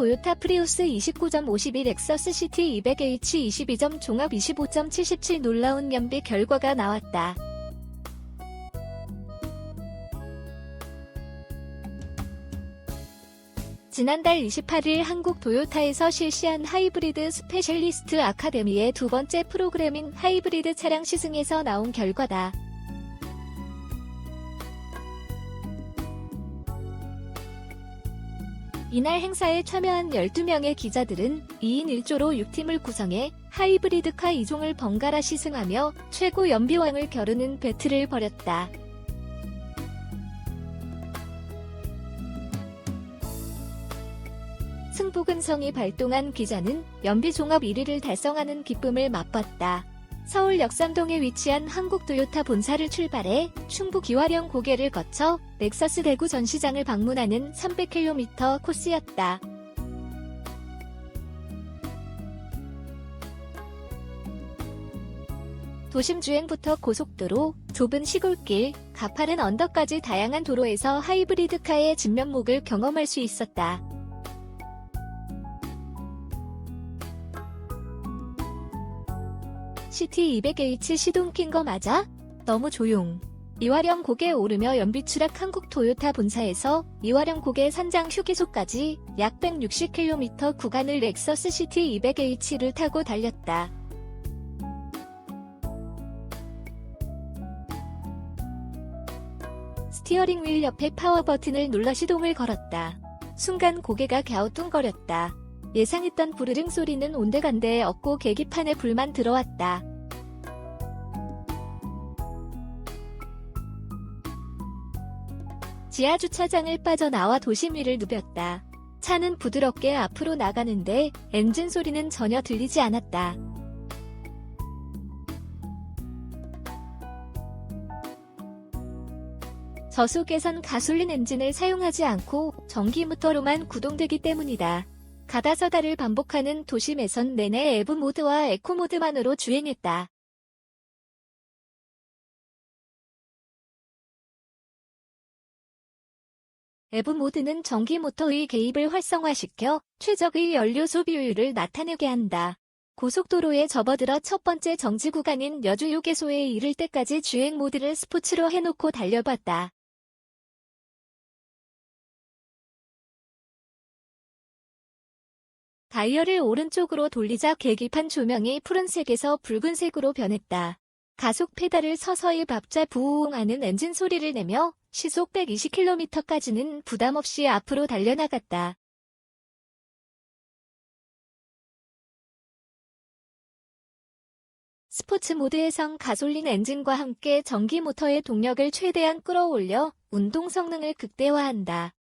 토요타 프리우스 29.51 엑서스 시티 200H 22점 종합 25.77 놀라운 연비 결과가 나왔다. 지난달 28일 한국 도요타에서 실시한 하이브리드 스페셜리스트 아카데미의 두 번째 프로그램인 하이브리드 차량 시승에서 나온 결과다. 이날 행사에 참여한 12명의 기자들은 2인 1조로 6팀을 구성해 하이브리드카 2종을 번갈아 시승하며 최고 연비왕을 겨루는 배틀을 벌였다. 승부근성이 발동한 기자는 연비 종합 1위를 달성하는 기쁨을 맛봤다. 서울 역삼동에 위치한 한국 도요타 본사를 출발해 충북 기화령 고개를 거쳐 넥서스 대구 전시장을 방문하는 300km 코스였다. 도심 주행부터 고속도로, 좁은 시골길, 가파른 언덕까지 다양한 도로에서 하이브리드카의 진면목을 경험할 수 있었다. 시티 200H 시동 킨 거 맞아? 너무 조용. 이화령 고개 오르며 연비 추락 한국 토요타 본사에서 이화령 고개 산장 휴게소까지 약 160km 구간을 렉서스 시티 200H를 타고 달렸다. 스티어링 휠 옆에 파워 버튼을 눌러 시동을 걸었다. 순간 고개가 갸우뚱거렸다. 예상했던 부르릉 소리는 온데간데 없고 계기판에 불만 들어왔다. 지하 주차장을 빠져나와 도심 위를 누볐다. 차는 부드럽게 앞으로 나가는데 엔진 소리는 전혀 들리지 않았다. 저속에선 가솔린 엔진을 사용하지 않고 전기 모터로만 구동되기 때문이다. 가다서다를 반복하는 도심에선 내내 에브 모드와 에코 모드만으로 주행했다. 에브 모드는 전기 모터의 개입을 활성화시켜 최적의 연료 소비율을 나타내게 한다. 고속도로에 접어들어 첫 번째 정지 구간인 여주 휴게소에 이를 때까지 주행 모드를 스포츠로 해놓고 달려봤다. 다이얼을 오른쪽으로 돌리자 계기판 조명이 푸른색에서 붉은색으로 변했다. 가속 페달을 서서히 밟자 부웅하는 엔진 소리를 내며 시속 120km까지는 부담 없이 앞으로 달려나갔다. 스포츠 모드에선 가솔린 엔진과 함께 전기 모터의 동력을 최대한 끌어올려 운동 성능을 극대화한다.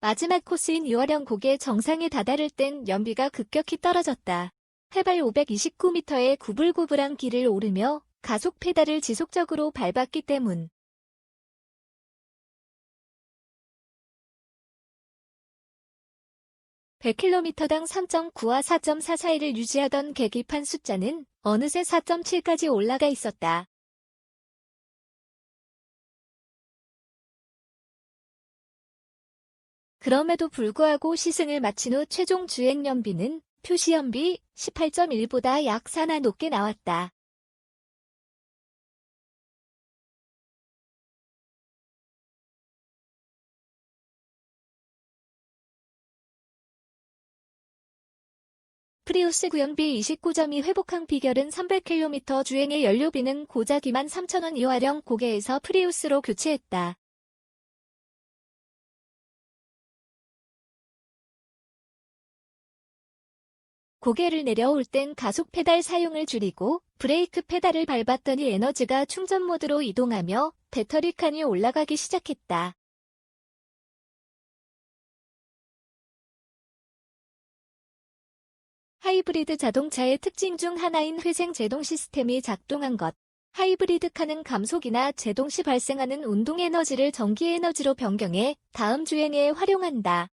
마지막 코스인 유월령 고개 정상에 다다를 땐 연비가 급격히 떨어졌다. 해발 529m의 구불구불한 길을 오르며 가속 페달을 지속적으로 밟았기 때문. (100km당) 3.9와 4.4 사이를 유지하던 계기판 숫자는 어느새 4.7까지 올라가 있었다. 그럼에도 불구하고 시승을 마친 후 최종 주행 연비는 표시 연비 18.1보다 약 4나 높게 나왔다. 프리우스 구연비 29점이 회복한 비결은 300km 주행의 연료비는 고작 2만 3천원 이하령 고개에서 프리우스로 교체했다. 고개를 내려올 땐 가속 페달 사용을 줄이고 브레이크 페달을 밟았더니 에너지가 충전 모드로 이동하며 배터리 칸이 올라가기 시작했다. 하이브리드 자동차의 특징 중 하나인 회생 제동 시스템이 작동한 것. 하이브리드 카는 감속이나 제동 시 발생하는 운동 에너지를 전기 에너지로 변경해 다음 주행에 활용한다.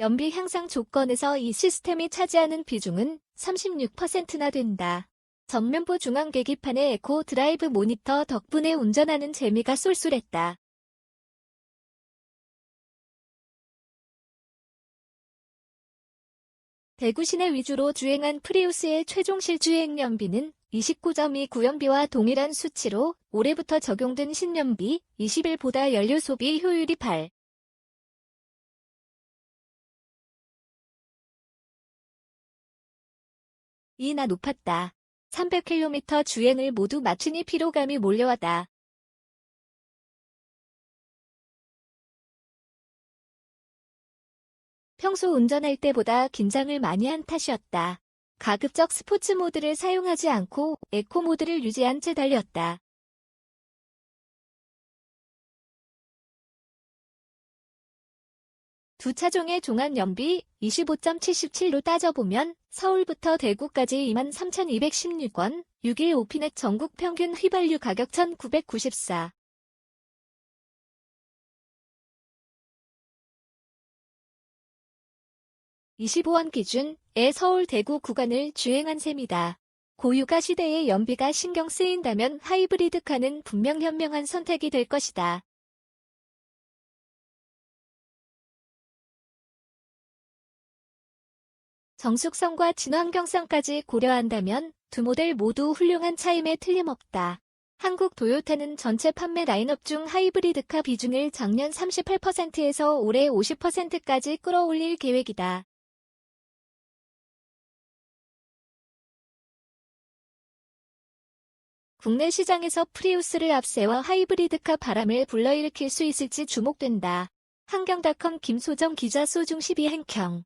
연비 향상 조건에서 이 시스템이 차지하는 비중은 36%나 된다. 전면부 중앙 계기판의 에코 드라이브 모니터 덕분에 운전하는 재미가 쏠쏠했다. 대구 시내 위주로 주행한 프리우스의 최종 실주행 연비는 29.2 연비와 동일한 수치로 올해부터 적용된 신연비 21보다 연료 소비 효율이 8. 이나 높았다. 300km 주행을 모두 마치니 피로감이 몰려왔다. 평소 운전할 때보다 긴장을 많이 한 탓이었다. 가급적 스포츠 모드를 사용하지 않고 에코 모드를 유지한 채 달렸다. 두 차종의 종합 연비 25.77로 따져보면 서울부터 대구까지 23,216원, 6일 오피넷 전국 평균 휘발유 가격 1,994. 25원 기준의 서울 대구 구간을 주행한 셈이다. 고유가 시대의 연비가 신경 쓰인다면 하이브리드카는 분명 현명한 선택이 될 것이다. 정숙성과 친환경성까지 고려한다면 두 모델 모두 훌륭한 차임에 틀림없다. 한국 도요타는 전체 판매 라인업 중 하이브리드카 비중을 작년 38%에서 올해 50%까지 끌어올릴 계획이다. 국내 시장에서 프리우스를 앞세워 하이브리드카 바람을 불러일으킬 수 있을지 주목된다. 한경닷컴 김소정 기자 소중 12행평